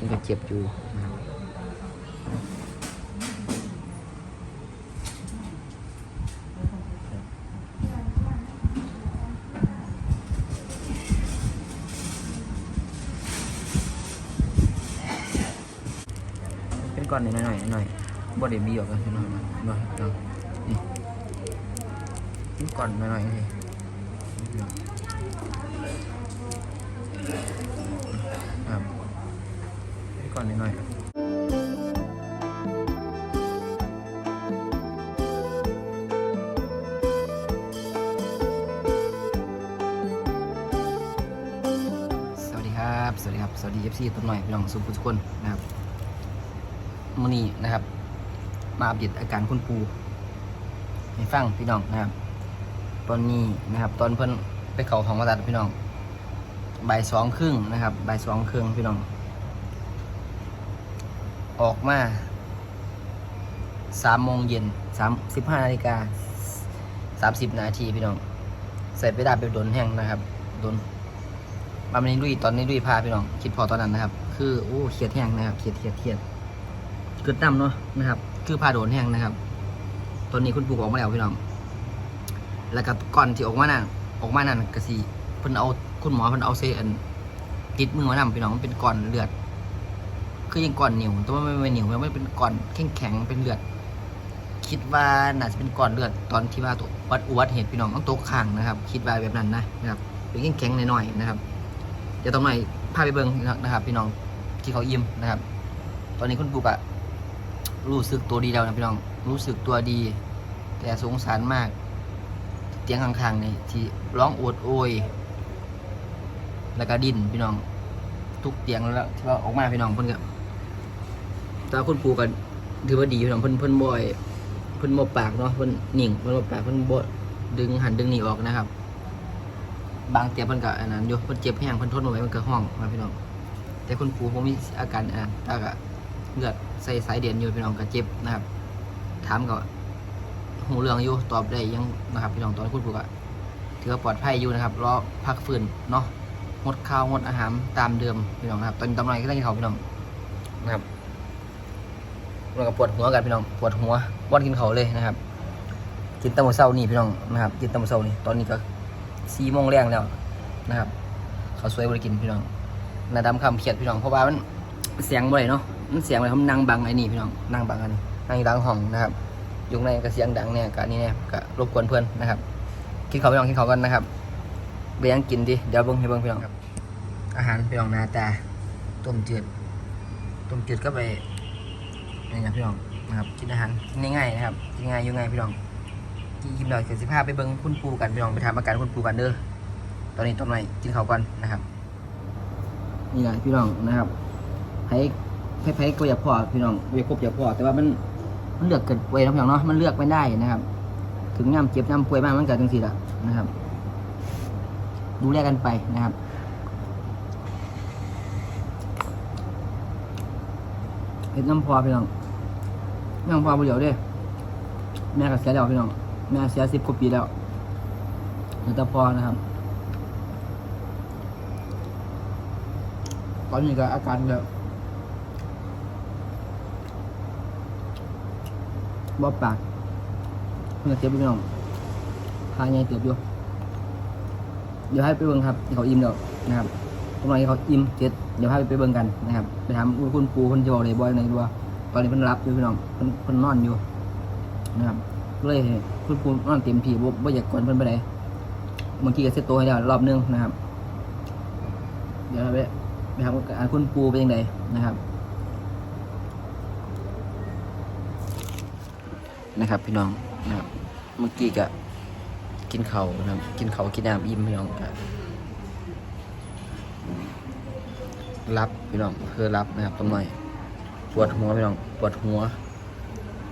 มันก็เจ็บอยู่นะครับเป็นก้อนหน่อยๆหน่อยหน่อยบ่ได้บีออกกันหน่อยหน่อยหน่อยหน่อยนี่เป็นก้อนหน่อยหน่อยนี่ครับเป็นก้ อนน่อยหน่อยสวัสดีครับสวัสดีครับ สวัสดีเอฟซีต้นหน่อยพี่น้องสุภุทุกคนนะครับมื้อนี้นะครับ มาอัปเดตอาการคุณปูให้ฟังพี่น้องนะครับ ตอนนี้นะครับ ตอนเพิ่นไปเขาของมาตัดพี่น้องบ่ายสองครึ่งนะครับบ่ายสองครึ่งพี่น้อง ออกมาสามโมงเย็นสามสิบห้านาฬิกาสามสิบนาทีพี่น้อง ใส่ไปได้ไปโดนแห้งนะครับโดนบามนนี้ลุยตอนนี้ลุยพาพี่น้อง คิดพอตอนนั้นนะครับ คือโอ้เครียดแห้งนะครับเครียดเครียดเครียดเกิดน้ำเนาะนะครับ คือพาโดนแห้งนะครับ ตอนนี้คุณปู่ออกมาแล้วพี่น้อง แล้วก็ก่อนที่ออกมานั่นออกมานั่นก็สิเพิ่นเอาคุณหมอเพิ่นเอาเซอันติดมือมานำพี่น้องมันเป็นก้อนเลือด คือยังก้อนเหนียวแต่ว่าไม่เป็นเหนียวมันเป็นก้อนแข็งแข็งเป็นเลือด คิดว่าน่าจะเป็นก้อนเลือดตอนที่ว่าตัววัดอุบัติเหตุพี่น้องต้องตกข้างนะครับ คิดว่าแบบนั้นนะนะครับเป็นแข็งแข็งหน่อยๆนะครับ เดี๋ยวต้องหน่อยพาไปเบิ่งนะครับ พี่น้องที่เขายิ้มนะครับ ตอนนี้คุณปู่ก็รู้สึกตัวดีแล้วนะพี่น้องรู้สึกตัวดี แต่สงสารมาก เตียงข้างๆนี่ที่ร้องโอดโอยแล้วก็ดิ้นพี่น้องทุกเตียงแล้วที่ว่าออกมาพี่น้องเพิ่นก็ แต่ว่าคุณปู่ก็ถือว่าดีพี่น้องเพิ่นเพิ่นบ่อยเพิ่นบ่ปากเนาะเพิ่นนิ่งเพิ่นบ่ปากเพิ่นบ่ดึงหันดึงนี่ออกนะครับ บางเตียเพิ่นก็อันนั้นอยู่เพิ่นเจ็บแห้งเพิ่นทนบ่ไหวเพิ่นก็ห้องมาพี่น้องแต่คุณปู่ผมมีอาการอ่านตาก็เลือดใส่สายเดียนอยู่พี่น้องก็เจ็บนะครับ ถามก็หูเรื่องอยู่ตอบได้ยังนะครับพี่น้องตอนคุณปู่ก็ถือว่าปลอดภัยอยู่นะครับรอพักฟื้นเนาะงดข้าวงดอาหารตามเดิมพี่น้องนะครับตอนนี้ตำไรก็ต้องกินข้าวพี่น้องนะครับ เราก็ปวดหัวกันพี่น้องปวดหัวว่านกินเขาเลยนะครับ กินตะมื้อเช้านี่พี่น้องนะครับกินตะมื้อเช้านี่ตอนนี้ก็สี่โมงแรงแล้วนะครับเขาสวยบริกินพี่น้องนาดำคำเขียดพี่น้องเพราะว่ามันเสียงบ่ได้เนาะมันเสียงอะไรผมนั่งบังไอ้นี่พี่น้องนั่งบังอันนั่งอยู่ดังห้องนะครับยุงในก็เสียงดังเนี่ยกะนี่เนี่ยก็รบกวนเพื่อนนะครับกินเขาพี่น้องกินเขากันนะครับไปยังกินดิเดี๋ยวเบิ้งให้เบิ้งพี่น้องครับ อาหารพี่น้องนาตาต้มจืดต้มจืดก็ไป นี่นะพี่น้องนะครับกินอาหารกินง่ายๆนะครับกินง่ายอยู่ง่ายพี่น้องกินกินหน่อยเสียสิภาพไปเบิ้งคุณปูกันพี่น้องไปถามอาการคุณปูกันเด้อตอนนี้ต้นไม้กินข้าวกันนะครับ นี่แหละพี่น้องนะครับให้ให้ให้ก็อย่าพอพี่น้องอย่าครบอย่าพอแต่ว่ามันมันเลือกเกิดไว้นะพี่น้องเนาะมันเลือกไม่ได้นะครับ ถึงย่ำเจ็บย่ำป่วยมากมันเกิดจังสิละนะครับ ดูแลกันไปนะครับเห็ดน้ำพอพี่น้อง น้ำพอบุเดียวเด้ แม่ก็เสียแล้วพี่น้อง แม่เสียสิบกว่าปีแล้วเหลือแต่พอนะครับ ตอนนี้ก็อาการแบบบอบปากเมื่อเจ็บพี่น้องพาใหญ่เติบอยู่ เดี๋ยวให้ไปเบิ่งครับเขาอิ่มแล้วนะครับตรงไหนเขาอิ่มเจ็ดเดี๋ยวให้ไปเบิ่งกันนะครับ ไปถามคุณปูคุณจะบอกเลยบอยในตัว ตอนนี้เพิ่นรับอยู่พี่น้องเพิ่นเพิ่นนอนอยู่นะครับเลยคุณปูนอนเต็มที่บ่บ่อยากกวนเพิ่นไปไหนบางทีก็เซตตัวให้แล้วรอบนึงนะครับ เดี๋ยวไปไปถามว่าอาคุณปูเป็นยังไงนะครับ นะครับ พี่น้องนะครับ เมื่อกี้ก็กินเขานะครับ กินเขากินน้ำอิ่มพี่น้องครับรับพี่น้องคือรับนะครับตรงหน่อย ปวดหัวพี่น้องปวดหัว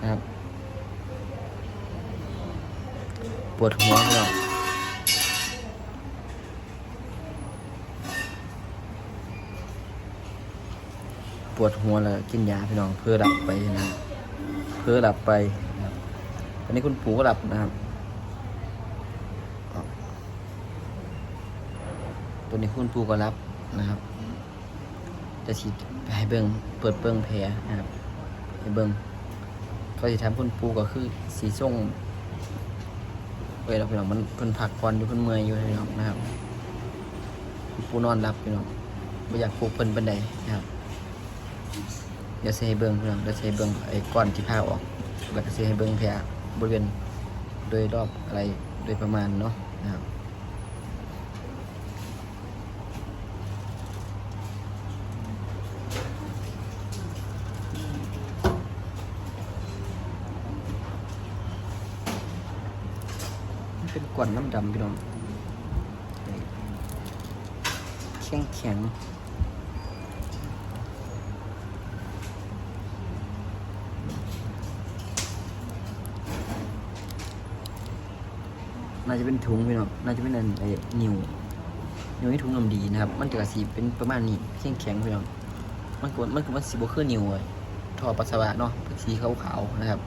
นะครับ ปวดหัวพี่น้องปวดหัวแล้วกินยาพี่น้องเพื่อหลับไปนะเพื่อหลับไปตอนนี้คุณปู่ก็หลับนะครับตัวนี้คุณปู่ก็รับนะครับ จะฉีดให้เบิ่งเปิดเบิ่งแผลนะครับให้เบิ่งก็สิทำคุณปูก็คือสีส้มเว้ยเราพี่น้องมันเพิ่นพักผ่อนอยู่เพิ่นเมื่อยอยู่พี่น้องนะครับปูนอนรับพี่น้องบ่อยากปลุกเพิ่นปานใดนะครับเดี๋ยวสิให้เบิ่งพี่น้องเดี๋ยวสิให้เบิ่งไอ้ก้อนที่พาออกแล้วก็สิให้เบิ่งแผลบริเวณโดยรอบอะไรโดยประมาณเนาะนะครับ เป็นกวนน้ำดำพี่น้องแข็งแข็งน่าจะเป็นถุงพี่น้องน่าจะเป็นอันไอ้นิวนิวนี่ถุงนำดีนะครับ มันจะกระสีเป็นประมาณนี้แข็งแข็งพี่น้องมันก็มันก็มันสีบวคือนิ้วเลยท่อปัสสาวะเนาะสีขาวๆนะครับ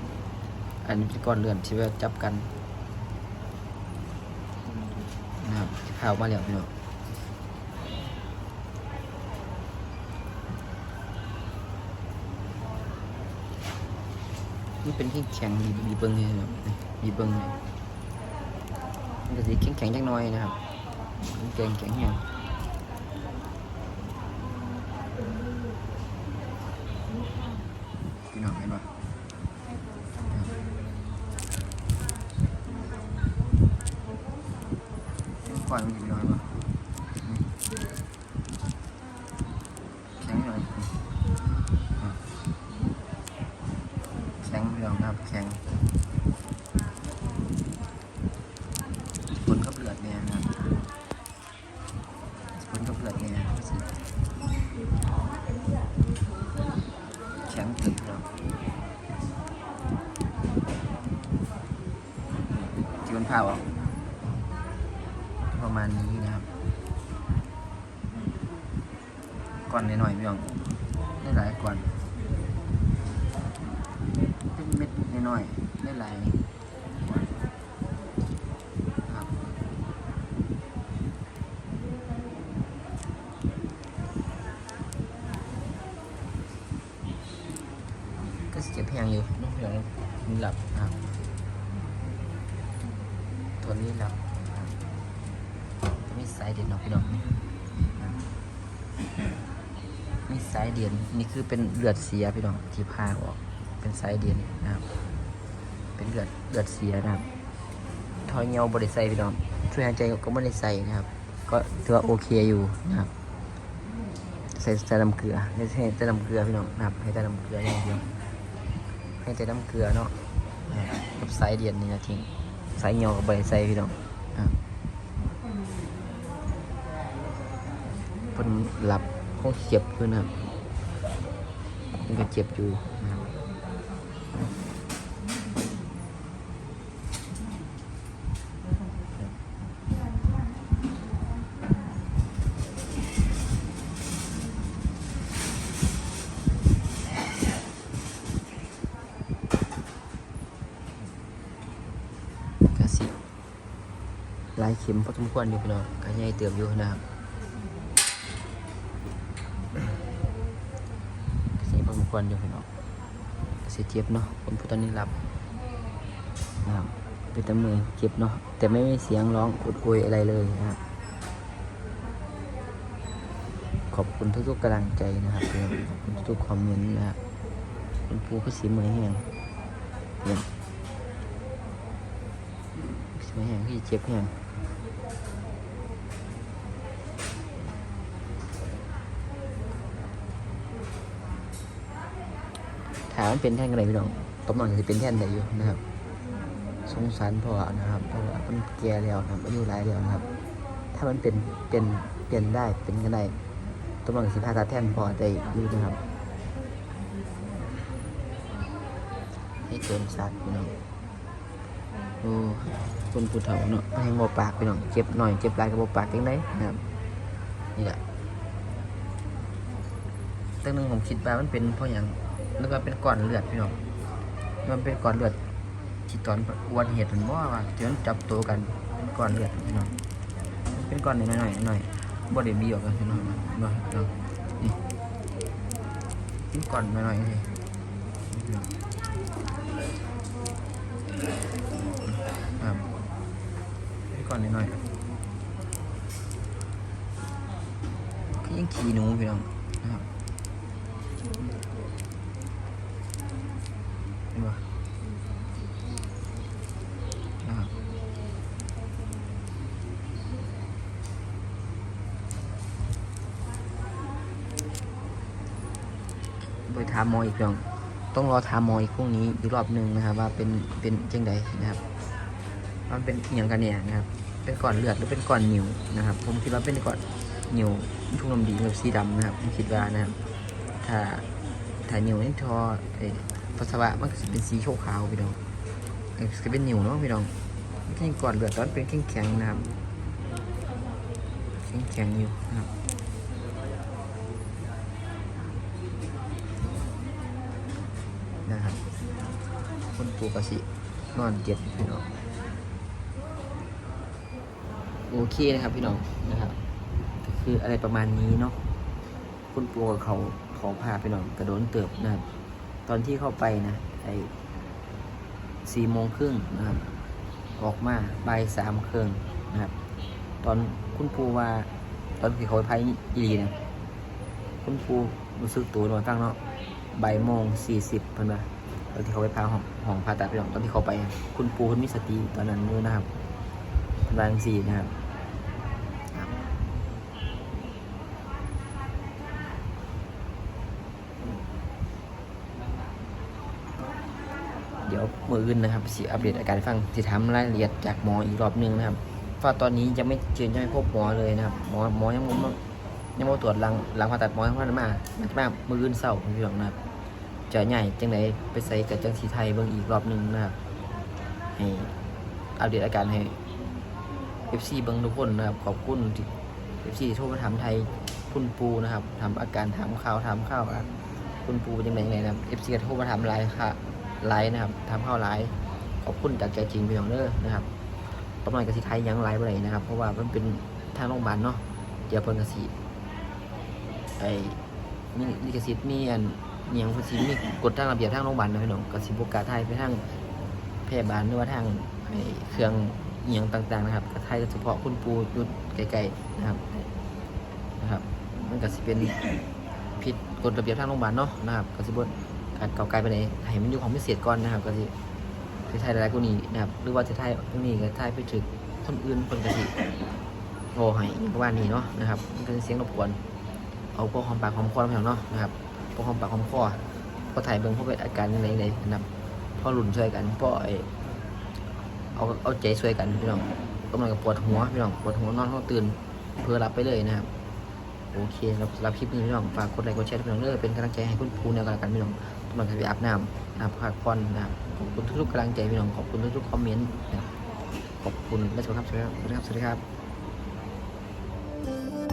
อันนี้เป็นก้อนเลือดที่ว่าจับกัน นะครับที่าออกมาแล้วพี่น้องนี่เป็นที่แข็งๆบีบีเบิ้งเลยครับนี่บีเบิ้งเลยมันจะสีแข็งแข็งจังน้อยนะครับแข็งแข็งแข็งพี่น้องเห็นปะ่อนมันอยู่น้อยปะแข็งหน่อยแข็งเรื่องครับ แข็งผลกับเลือดเนี่ยนะครับผลกับเลือดเนี่ยแข็งตึกเนาะที่มันพาออก ประมาณนี้นะครับ ก่ อนหน่อยๆพี่น้องได้หลายก่อนเป็นเม็ดน้อยๆได้หลายก็เจ็บแพงอยู่น้องเพี่น้องมีหลับครับตัวนี้หลับมีสายเด่นเนาะพี่น้อง นี่สายเด่นนี่คือเป็นเลือดเสียพี่น้องที่พาออก เป็นสายเด่นนะครับ เป็นเลือดเลือดเสียนะครับทอยเงาบริใส่พี่น้องช่วยหายใจก็ไม่ได้ใส่นะครับ ก็ถือว่าโอเคอยู่นะครับใส่ใส่น้ำเกลือให้ใส่แต่น้ำเกลือพี่น้องนะครับ ให้แต่น้ำเกลืออย่างเดียวให้แต่น้ำเกลือเนาะนะครับกับสายเด่นนี่นะทิ้งสายเงากับบริใส่พี่น้องครับเพิ่นหลับ คงเจ็บอยู่นะครับมันก็เจ็บอยู่นะครับก็สิลายเข็มพอสมควรอยู่พี่น้องก็ใหญ่เติบอยู่นะครับ สีพอสม ควรอยู่พี่น้องเสียเจ็บเนาะคนผู้ตอนนี้หลับนะครับเป็นแต่มือเจ็บเนาะแต่ไม่มีเสียงร้องอุดอุยอะไรเลยนะครับขอบคุณทุกๆกำลังใจนะครับขอบคุณทุกคอมเมนต์นะครับคุณปูก็สีมือแห้งเนี่ยสีมือแห้งที่เจ็บแห้ง ถา มมันเป็นแท่นอะไรพี่น้องตบหน่อยจะเป็นแท่นไหนอยู่นะครับ สงสารพ่อนะครับเพราะว่ามันแก่แล้วนะครับอายุหลายแล้วนะครับ ถ้ามันเป็นเป็นเปลี่ยนได้เป็นกันได้ตบหน่อยสิพาตัดแท่นพอได้อยู่นะครับให้เกินสัตว์พี่น้องโอ้คนผู้เฒ่าเนาะให้โมปากพี่น้องเจ็บหน่อยเจ็บหลายกับโมปากยังไงนะครับนี่แหละตั้งนึงผมคิดว่ามันเป็นเพราะอย่าง แล้วก็เป็นก้อนเลือดพี่น้องมันเป็นก้อนเลือดที่ตอนอุบัติเหตุมันว่าว่าที่มันจับตัวกันเป็นก้อนเลือดพี่น้องเป็นก้อนหน่อยหน่อยบอดี้บีออกกันพี่น้องเนาะเนาะนี่กินก่อนหน่อยๆสิครับกินก่อนหน่อยๆก็ยังขี่หนูพี่น้องนะครับ เห็นปะนะครับไปถามหมออีกเรื่องต้องรอถามหมออีกพรุ่งนี้อีกรอบหนึ่งนะครับ ว่าเป็นเป็นจังใดนะครับ มันเป็นอย่างกันเนี่ยนะครับ เป็นก้อนเลือดหรือเป็นก้อนนิ่วนะครับ ผมคิดว่าเป็นก้อนนิ่วทุ่งลมดีแบบสีดำนะครับผมคิดว่านะครับ ถ้าถ้านิ่วนี่ทอไอ ปัสสาวะมันก็เป็นสีขาวๆพี่น้องเอ้ยก็เป็นนิ่วเนาะพี่น้องมันก็งก้อนเลือดตอนเป็นแข็งๆนะครับแข็งๆอยู่นะครับนะครับคนปูกระสินอนเจ็บพี่น้องโอเคนะครับพี่น้องนะครับก็คืออะไรประมาณนี้เนาะคุณปูกับเขาเขาพาไปน้องกระโดนเติบนะครับ ตอนที่เข้าไปนะไอ้สี่โมงครึ่งนะครับ ออกมาบ่ายสามครึ่งนะครับ ตอนคุณปูว่า ตอนที่เขาไปพายอีนะคุณปูรู้สึกตัวหนอนตั้งเนาะบ่ายโมงสี่สิบเพิ่นว่าตอนที่เขาไปพาห้องห้องผ่าตัดไปตอนที่เขาไป คุณปูคุณมีสติตอนนั้นด้วยนะครับเพิ่นวางสี่นะครับ เดี๋ยว มืออื่นนะครับสิอัปเดตอาการฟังสิทำรายละเอียดจากหมออีกรอบหนึงนะครับเพราะตอนนี้ยังไม่เจอยังไม่พบหมอเลยนะครับหมอหมอยังบ่มายังไม่ตรวจหลังหลังผ่าตัดหมอยังไม่มามันจะมามืออื่นเศร้าพี่น้องนะครับจะใหญ่จังไหนไปใส่กับจังสีไทยเบิ่งอีกรอบหนึ่งนะครับให้อัปเดตอาการให้ FC เบิ่งทุกคนนะครับขอบคุณที่ FC ที่โทรมาถามไทยคุณปูนะครับถามอาการถามข่าวถามข่าวว่าคุณปูเป็นยังไงนะครับ FC ก็โทรมาถามไลน์ค่ะ ไลน์นะครับถามข่าวไลน์ขอบคุณจากใจจริงพี่น้องเด้อนะครับตำรวจกสิไทยยังไลน์บ่ได้นะครับ เพราะว่ามันเป็นทางโรงพยาบาลเนาะเดี๋ยวเพิ่นกสิไอ้มีลิขสิทธิ์มีอันอหย่างภาษีมีกฎทางระเบียบทางโรงพยาบาลนะพี่น้องกสิบกล้าไทยไปทางพยาบาลหรือว่าทางไอเครื่องอหย่างต่างๆนะครับกไทยเฉพาะคุณปูยุดไกลๆนะครับนะครับ มันก็สิเป็นผิดกฎระเบียบทางโรงพยาบาลเนาะนะครับกสิบ การเก่าไกลไปไหนให้มันอยู่ของพิเศษก่อนนะครับก็สิสิไทยหลายๆกว่านี้นะครับหรือว่าจะไทยตรงนี้ก็ไทยไปถึงคนอื่นคนกสิโทรให้ประมาณนี้เนาะนะครับมันก็จะเสียงรบกวนเอาพวกหอมปากหอมคอพี่น้องเนาะนะครับพวกความปากความคอพอถ่ายเบิ่งพวกเป็นอาการยังไงเลยนะครับพ่อหลุนช่วยกันพ่อไอเอาเอาใจช่วยกันพี่น้องกำลังกับปวดหัวพี่น้องปวดหัวนอนห้องตื่นเพื่อรับไปเลยนะครับ โอเคสำหรับสำหรับคลิปนี้พี่น้องฝากกดไลค์กดแชร์พี่น้องเด้อเป็นกำลังใจให้คุณครูในการกันพี่น้องกำลังจะไปอาบน้ำอาบพักผ่อนนะครับขอบคุณทุกๆกำลังใจพี่น้องขอบคุณทุกๆคอมเมนต์ขอบคุณและสวัสดีครับสวัสดีครับสวัสดีครับ